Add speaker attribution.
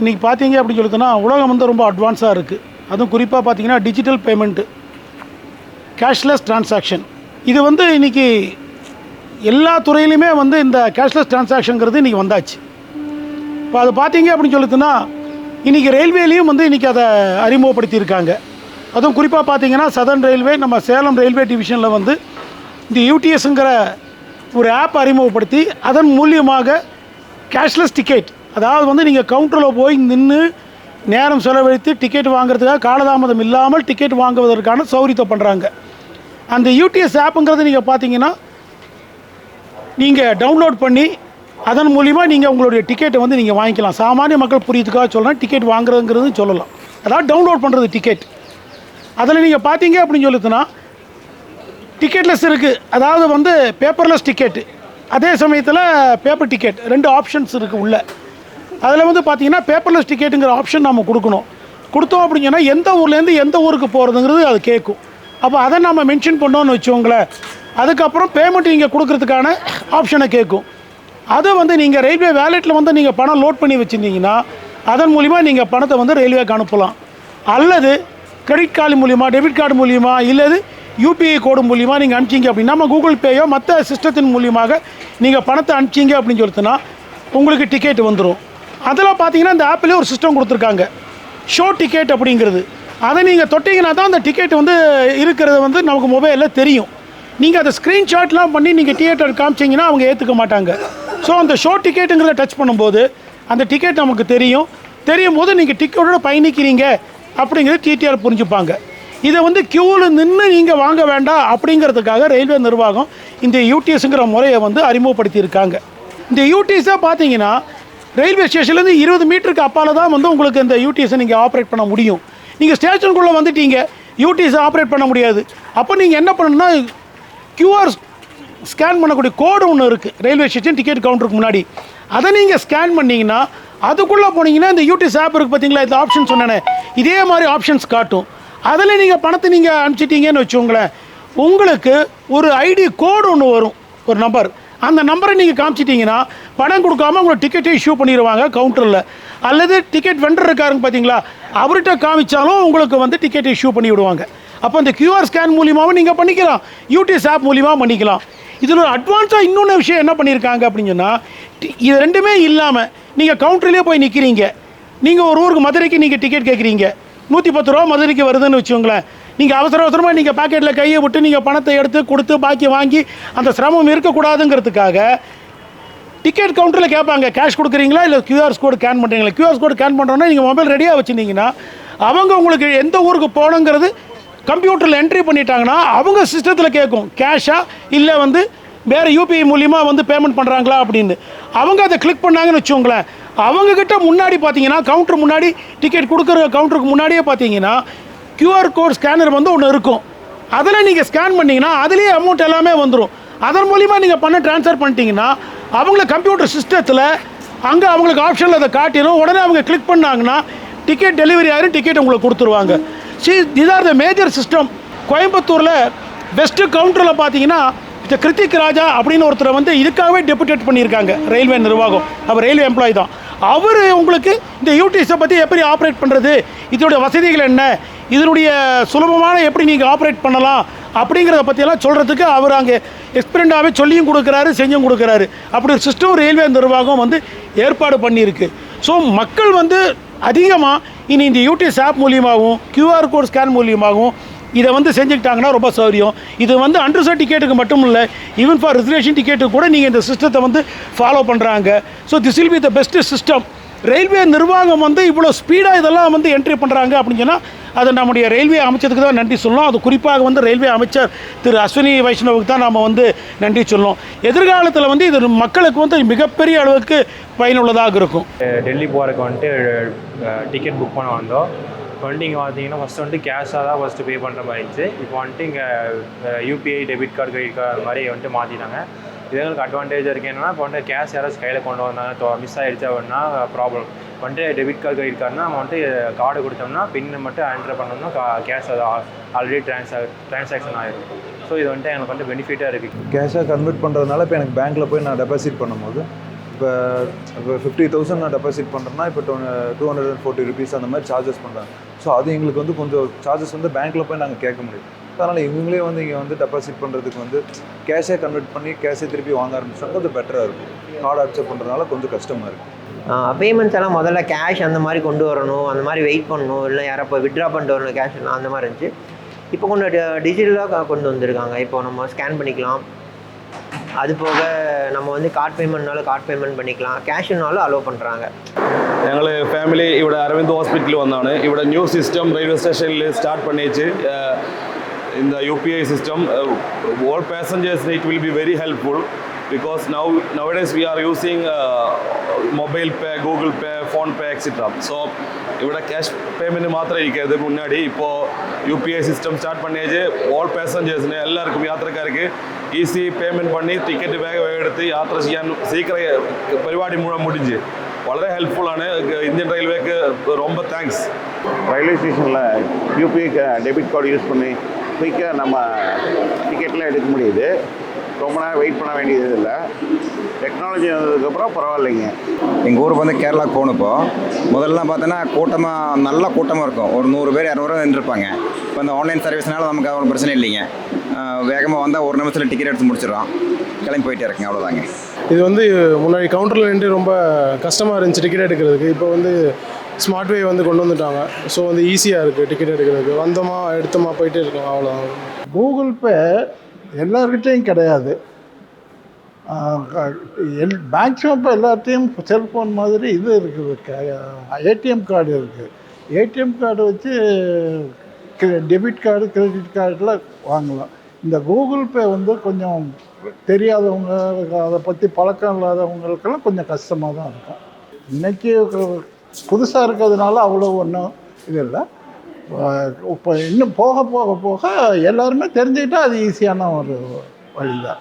Speaker 1: இன்றைக்கி பார்த்தீங்க அப்படின்னு சொல்லுதுன்னா உலகம் வந்து ரொம்ப அட்வான்ஸாக இருக்குது அதுவும் குறிப்பாக பார்த்தீங்கன்னா டிஜிட்டல் பேமெண்ட்டு கேஷ்லெஸ் டிரான்சாக்ஷன் இது வந்து இன்றைக்கி எல்லா துறையிலையுமே வந்து இந்த கேஷ்லெஸ் டிரான்சாக்ஷனுங்கிறது இன்றைக்கி வந்தாச்சு. இப்போ அது பார்த்தீங்க அப்படின்னு சொல்லுதுன்னா இன்றைக்கி ரயில்வேலையும் வந்து இன்றைக்கி அதை அறிமுகப்படுத்தியிருக்காங்க. அதுவும் குறிப்பாக பார்த்தீங்கன்னா சதர்ன் ரயில்வே நம்ம சேலம் ரயில்வே டிவிஷனில் வந்து இந்த யூடிஎஸ்ங்கிற ஒரு ஆப் அறிமுகப்படுத்தி அதன் மூலியமாக கேஷ்லெஸ் டிக்கெட் அதாவது வந்து நீங்கள் கவுண்டரில் போய் நின்று நேரம் செலவழித்து டிக்கெட் வாங்குறதுக்காக காலதாமதம் இல்லாமல் டிக்கெட் வாங்குவதற்கான சௌரியத்தை பண்ணுறாங்க அந்த யூடிஎஸ் ஆப்புங்கிறது நீங்கள் பார்த்தீங்கன்னா நீங்கள் டவுன்லோட் பண்ணி அதன் மூலிமா நீங்கள் உங்களுடைய டிக்கெட்டை வந்து நீங்கள் வாங்கிக்கலாம். சாமானிய மக்கள் புரியதுக்காக சொல்லலாம் டிக்கெட் வாங்குறதுங்கிறது சொல்லலாம். அதாவது டவுன்லோட் பண்ணுறது டிக்கெட் அதில் நீங்கள் பார்த்தீங்க அப்படின்னு சொல்லுதுன்னா டிக்கெட்லெஸ் இருக்குது அதாவது வந்து பேப்பர்லெஸ் டிக்கெட்டு அதே சமயத்தில் பேப்பர் டிக்கெட் ரெண்டு ஆப்ஷன்ஸ் இருக்குது உள்ளே. அதில் வந்து பார்த்தீங்கன்னா பேப்பர்லெஸ் டிக்கெட்டுங்கிற ஆப்ஷன் நம்ம கொடுக்கணும். கொடுத்தோம் அப்படிங்கன்னா எந்த ஊர்லேருந்து எந்த ஊருக்கு போகிறதுங்கிறது அது கேட்கும். அப்போ அதை நம்ம மென்ஷன் பண்ணோன்னு வச்சுக்கோங்களேன். அதுக்கப்புறம் பேமெண்ட் நீங்கள் கொடுக்கறதுக்கான ஆப்ஷனை கேட்கும். அதை வந்து நீங்கள் ரயில்வே வேலெட்டில் வந்து நீங்கள் பணம் லோட் பண்ணி வச்சுருந்தீங்கன்னா அதன் மூலிமா நீங்கள் பணத்தை வந்து ரயில்வேக்கு அனுப்பலாம். அல்லது கிரெடிட் கார்டு மூலிமா டெபிட் கார்டு மூலிமா இல்லது யூபிஐ கோடு மூலிமா நீங்கள் அனுப்பிச்சிங்க அப்படின்னா நம்ம கூகுள் பேயோ மற்ற சிஸ்டத்தின் மூலியமாக நீங்கள் பணத்தை அனுப்பிச்சிங்க அப்படின்னு சொல்லிட்டுனா உங்களுக்கு டிக்கெட் வந்துடும் அதில் பார்த்தீங்கன்னா இந்த ஆப்பிலே ஒரு சிஸ்டம் கொடுத்துருக்காங்க. ஷோ டிக்கெட் அப்படிங்கிறது. அதை நீங்கள் தொட்டிங்கன்னா தான் அந்த டிக்கெட் வந்து இருக்கிறது வந்து நமக்கு மொபைலில் தெரியும். நீங்கள் அதை ஸ்க்ரீன்ஷாட்லாம் பண்ணி நீங்கள் தியேட்டர் காமிச்சிங்கன்னா அவங்க ஏற்றுக்க மாட்டாங்க. ஸோ அந்த ஷோ டிக்கெட்டுங்கிறத டச் பண்ணும்போது அந்த டிக்கெட் நமக்கு தெரியும். தெரியும் போது நீங்கள் டிக்கெட்டோட பயணிக்கிறீங்க அப்படிங்கிறது டிடிஆர் புரிஞ்சுப்பாங்க. இதை வந்து க்யூவில் நின்று நீங்கள் வாங்க வேண்டாம் அப்படிங்கிறதுக்காக ரயில்வே நிர்வாகம் இந்த யூடிஎஸ்ங்கிற முறையை வந்து அறிமுகப்படுத்தியிருக்காங்க. இந்த யூடிஎஸாக பார்த்தீங்கன்னா ரயில்வே ஸ்டேஷன்லேருந்து இருபது மீட்டருக்கு அப்பால் தான் வந்து உங்களுக்கு இந்த யூடிஎஸை நீங்கள் ஆப்ரேட் பண்ண முடியும். நீங்கள் ஸ்டேஷனுக்குள்ளே வந்துட்டீங்க யூடிஎஸை ஆப்ரேட் பண்ண முடியாது. அப்போ நீங்கள் என்ன பண்ணணும்னா கியூஆர் ஸ்கேன் பண்ணக்கூடிய கோடு ஒன்று இருக்குது ரயில்வே ஸ்டேஷன் டிக்கெட் கவுண்டருக்கு முன்னாடி. அதை நீங்கள் ஸ்கேன் பண்ணிங்கன்னா அதுக்குள்ளே போனீங்கன்னா இந்த யூடிஎஸ் ஆப் இருக்குது பார்த்தீங்களா? இந்த ஆப்ஷன் சொன்னேனே. இதே மாதிரி ஆப்ஷன்ஸ் காட்டும். அதில் நீங்கள் பணத்தை நீங்கள் அனுப்பிச்சிட்டீங்கன்னு வச்சுக்கோங்களேன். உங்களுக்கு ஒரு ஐடி கோடு ஒன்று வரும். ஒரு நம்பர் அந்த நம்பரை நீங்கள் காமிச்சிட்டிங்கன்னா பணம் கொடுக்காம உங்களை டிக்கெட்டே இஷ்யூ பண்ணிடுவாங்க கவுண்டரில் அல்லது டிக்கெட் வெண்டர் இருக்காருங்க பார்த்தீங்களா அவர்கிட்ட காமிச்சாலும் உங்களுக்கு வந்து டிக்கெட் இஷ்யூ பண்ணி விடுவாங்க அப்போ அந்த கியூஆர் ஸ்கேன் மூலியமாகவும் நீங்கள் பண்ணிக்கலாம். யூடிஎஸ் ஆப் மூலியமாக பண்ணிக்கலாம். இதில் ஒரு அட்வான்ஸாக இன்னொன்று விஷயம் என்ன பண்ணியிருக்காங்க அப்படின்னு சொன்னால் டி- இது ரெண்டுமே இல்லாமல் நீங்கள் கவுண்டர்லேயே போய் நிற்கிறீங்க நீங்கள் ஒரு ஊருக்கு மதுரைக்கு நீங்கள் டிக்கெட் கேட்குறீங்க நூற்றி பத்து ரூபா மதுரைக்கு வருதுன்னு வச்சுக்கோங்களேன். நீங்கள் அவசர அவசரமாக நீங்கள் பாக்கெட்டில் கையை விட்டு நீங்கள் பணத்தை எடுத்து கொடுத்து பாக்கி வாங்கி அந்த சிரமம் இருக்கக்கூடாதுங்கிறதுக்காக டிக்கெட் கவுண்டரில் கேட்பாங்க. கேஷ் கொடுக்குறீங்களா? இல்லை கியூஆர் கோடு ஸ்கேன் பண்ணுறீங்களா கியூஆர் கோடு ஸ்கேன் பண்ணுறோன்னா நீங்கள் மொபைல் ரெடியாக வச்சுருந்தீங்கன்னா அவங்க உங்களுக்கு எந்த ஊருக்கு போகணுங்கிறது கம்ப்யூட்டரில் என்ட்ரி பண்ணிட்டாங்கன்னா அவங்க சிஸ்டத்தில் கேட்கும். கேஷாக இல்லை வந்து வேறு யூபிஐ மூலியமாக வந்து பேமெண்ட் பண்ணுறாங்களா அப்படின்னு. அவங்க அதை கிளிக் பண்ணாங்கன்னு வச்சுக்கோங்களேன். அவங்கக்கிட்ட முன்னாடி பார்த்தீங்கன்னா கவுண்டர் முன்னாடி டிக்கெட் கொடுக்குற கவுண்டருக்கு முன்னாடியே பார்த்தீங்கன்னா கியூஆர் கோட் ஸ்கேனர் வந்து ஒன்று இருக்கும். அதில் நீங்கள் ஸ்கேன் பண்ணிங்கன்னா அதுலேயே அமௌண்ட் எல்லாமே வந்துடும் அதன் மூலிமா நீங்கள் பண்ண ட்ரான்ஸ்ஃபர் பண்ணிட்டீங்கன்னா அவங்கள கம்ப்யூட்டர் சிஸ்டத்தில் அங்கே அவங்களுக்கு ஆப்ஷனில் அதை காட்டிடும் உடனே அவங்க கிளிக் பண்ணாங்கன்னா டிக்கெட் டெலிவரி ஆகிரும் டிக்கெட் உங்களுக்கு கொடுத்துருவாங்க. See these are the major system கோயம்புத்தூரில் பெஸ்ட்டு கவுண்டரில் பார்த்தீங்கன்னா இந்த கிருத்திக் ராஜா அப்படின்னு ஒருத்தரை வந்து இதுக்காகவே டெபுட்டேட் பண்ணியிருக்காங்க ரயில்வே நிர்வாகம். அவர் ரயில்வே எம்ப்ளாயி தான். அவர் உங்களுக்கு இந்த யூடிஎஸை பற்றி எப்படி ஆப்ரேட் பண்ணுறது இதோடைய வசதிகள் என்ன? இதனுடைய சுலபமான எப்படி நீங்கள் ஆப்ரேட் பண்ணலாம் அப்படிங்கிறத பற்றியெல்லாம் சொல்கிறதுக்கு அவர் அங்கே எக்ஸ்பீரியண்டாகவே சொல்லியும் கொடுக்குறாரு செஞ்சும் கொடுக்குறாரு. அப்படி ஒரு சிஸ்டம் ரயில்வே நிர்வாகம் வந்து ஏற்பாடு பண்ணியிருக்கு. ஸோ மக்கள் வந்து அதிகமாக இனி இந்த யூடிஎஸ் ஆப் மூலியமாகவும் கியூஆர் கோட் ஸ்கேன் மூலியமாகவும் இதை வந்து செஞ்சுக்கிட்டாங்கன்னா ரொம்ப சௌரியம். இது வந்து அண்டர்சர் டிக்கெட்டுக்கு மட்டும் இல்லை ஈவன் ஃபார் ரிசர்வேஷன் டிக்கெட்டுக்கு கூட நீங்கள் இந்த சிஸ்டத்தை வந்து ஃபாலோ பண்ணுறாங்க so this will be the best system railway நிர்வாகம் வந்து இவ்வளோ ஸ்பீடாக இதெல்லாம் வந்து என்ட்ரி பண்ணுறாங்க அப்படின்னு சொன்னால் அது நம்முடைய ரயில்வே அமைச்சதுக்கு தான் நன்றி சொல்லணும். அது குறிப்பாக வந்து ரயில்வே அமைச்சர் திரு அஸ்வினி வைஷ்ணவுக்கு தான் நம்ம வந்து நன்றி சொல்லணும். எதிர்காலத்தில் வந்து இது மக்களுக்கு வந்து மிகப்பெரிய அளவுக்கு பயனுள்ளதாக இருக்கும்.
Speaker 2: டெல்லி போகிறதுக்கு வந்துட்டு டிக்கெட் புக் பண்ண வந்தோம். இப்போ வந்துட்டு இங்கே பார்த்தீங்கன்னா ஃபஸ்ட்டு வந்துட்டு கேஷாக தான் ஃபஸ்ட்டு பே பண்ணுற மாதிரி இருந்துச்சு. இப்போ வந்துட்டு இங்கே UPI debit card credit card மாதிரி வந்துட்டு மாற்றிட்டாங்க இது எங்களுக்கு அட்வான்டேஜ் இருக்குது என்னன்னா இப்போ வந்துட்டு கேஷ் யாராவது கையில் கொண்டு வந்தாங்க மிஸ் ஆகிடுச்சு அப்படின்னா ப்ராப்ளம் வந்துட்டு டெபிட் கார்டு கிரெடிட் நம்ம வந்துட்டு கார்டு கொடுத்தோம்னா பின் மட்டும் என்ட்ரு பண்ணோம்னா கேஷ் அது ஆல்ரெடி ட்ரான்ஸா ட்ரான்சாக்ஷன் ஆகிடும் ஸோ இது வந்துட்டு எனக்கு வந்து பெனிஃபிட்டாக இருக்குது
Speaker 3: கேஷாக கன்வெர்ட் பண்ணுறதுனால இப்போ எனக்கு பேங்க்கில் போய் நான் டெபாசிட் பண்ணும்போது இப்போ இப்போ ஃபிஃப்டி தௌசண்ட் நான் டெபாசிட் பண்ணுறேன்னா இப்போ two two hundred and forty rupees அந்த மாதிரி சார்ஜஸ் பண்ணுறாங்க ஸோ அது எங்களுக்கு வந்து கொஞ்சம் சார்ஜஸ் வந்து பேங்க்கில் போய் நாங்கள் கேட்க முடியும். அதனால் இவங்களே வந்து இங்கே வந்து டெபாசிட் பண்ணுறதுக்கு வந்து கேஷே கன்வெர்ட் பண்ணி கேஷே திருப்பி வாங்க ஆரம்பிச்சாங்க கொஞ்சம் பெட்டராக இருக்கும். கார்டு அக்செப்ட் பண்ணுறதுனால கொஞ்சம் கஷ்டமாக இருக்கும்.
Speaker 4: பேமெண்ட்ஸ் எல்லாம் முதல்ல கேஷ் அந்த மாதிரி கொண்டு வரணும் அந்த மாதிரி வெயிட் பண்ணணும் இல்லை யாரை இப்போ விட்ரா பண்ணிட்டு வரணும் கேஷ் எல்லாம் அந்த மாதிரி இருந்துச்சு. இப்போ கொஞ்சம் டிஜிட்டலாக கொண்டு வந்திருக்காங்க. இப்போ நம்ம ஸ்கேன் பண்ணிக்கலாம். அது போக நம்ம வந்து கார்ட் பேமெண்ட்னாலும் கார்ட் பேமெண்ட் பண்ணிக்கலாம். கேஷ்னாலும் அலோவ் பண்ணுறாங்க
Speaker 5: ഞങ്ങൾ ஃபேமிலி ഇവിടെ அரவிந்த் ഹോസ്പിറ്റലിൽ വന്നാണ് ഇവിടെ நியூ சிஸ்டம் ரயில்வே ஸ்டேஷனில் ஸ்டார்ட் பண்ணிச்சு. പണിയിച്ച് இந்த UPI system, uh, all passengers it will be very helpful because now nowadays we are using uh, mobile pay, Google Pay, Phone Pay, etc. So ഇവിടെ ക്യാഷ് പേയ്മെൻറ്റ് മാത്രം ഇരിക്കരുത് മുന്നാടി ഇപ്പോൾ U P I system start பண்ணியாச்சு all പാസഞ്ചേഴ്സിന് എല്ലാവർക്കും യാത്രക്കാർക്ക് easy payment பண்ணி டிக்கெட் வேக வேக எடுத்து യാത്ര ചെയ്യാൻ சீக்கிரம் പരിപാടി മുഴുവൻ முடிஞ்சு വളരെ ஹெல்ப்ஃபுல்லான இந்தியன் ரயில்வேக்கு ரொம்ப தேங்க்ஸ்
Speaker 6: ரயில்வே ஸ்டேஷனில் யூபிஐ டெபிட் கார்டு யூஸ் பண்ணி குயிக்காக நம்ம டிக்கெட்லாம் எடுக்க முடியுது. ரொம்ப நேரம் வெயிட் பண்ண வேண்டியது இல்லை டெக்னாலஜி வந்ததுக்கப்புறம் பரவாயில்லைங்க.
Speaker 7: எங்கள் ஊருக்கு வந்து கேரளாக்கு போகணும் இப்போ. முதல்லாம் பார்த்தோன்னா கூட்டமாக நல்ல கூட்டமாக இருக்கும். ஒரு நூறு பேர் இரநூறு நின்றுருப்பாங்க. இப்போ இந்த ஆன்லைன் சர்வீஸ்னால நமக்கு அவ்வளோ பிரச்சனை இல்லைங்க. வேகமாக வந்தால் ஒரு நிமிஷத்தில் டிக்கெட் எடுத்து முடிச்சிடுறோம் கிளம்பி போயிட்டே இருக்குங்க அவ்வளோதாங்க
Speaker 8: இது வந்து முன்னாடி கவுண்டரில் நின்று ரொம்ப கஷ்டமாக இருந்துச்சு டிக்கெட் எடுக்கிறதுக்கு. இப்போ வந்து ஸ்மார்ட் வே வந்து கொண்டு வந்துட்டாங்க. ஸோ வந்து ஈஸியாக இருக்குது டிக்கெட் எடுக்கிறதுக்கு. வந்தோமா எடுத்தோமா போயிட்டே இருக்கோம் அவ்வளோதான்
Speaker 9: கூகுள் பே எல்லார்கிட்டையும் கிடையாது. எல் மேக்ஸிமம் இப்போ எல்லாத்தையும் செல்ஃபோன் மாதிரி இது இருக்குது. ஏடிஎம் கார்டு இருக்குது ஏடிஎம் கார்டு வச்சு டெபிட் கார்டு கிரெடிட் கார்டில் வாங்கலாம். இந்த கூகுள் பே வந்து கொஞ்சம் தெரியாதவங்க அதை பற்றி பழக்கம் இல்லாதவங்களுக்கெல்லாம் கொஞ்சம் கஷ்டமாக தான் இருக்கும். இன்றைக்கி புதுசாக இருக்கிறதுனால அவ்வளோ ஒன்றும் இது இல்லை. இப்போ இன்னும் போக போக போக எல்லாருமே தெரிஞ்சுக்கிட்டால் அது ஈஸியான ஒரு வழி தான்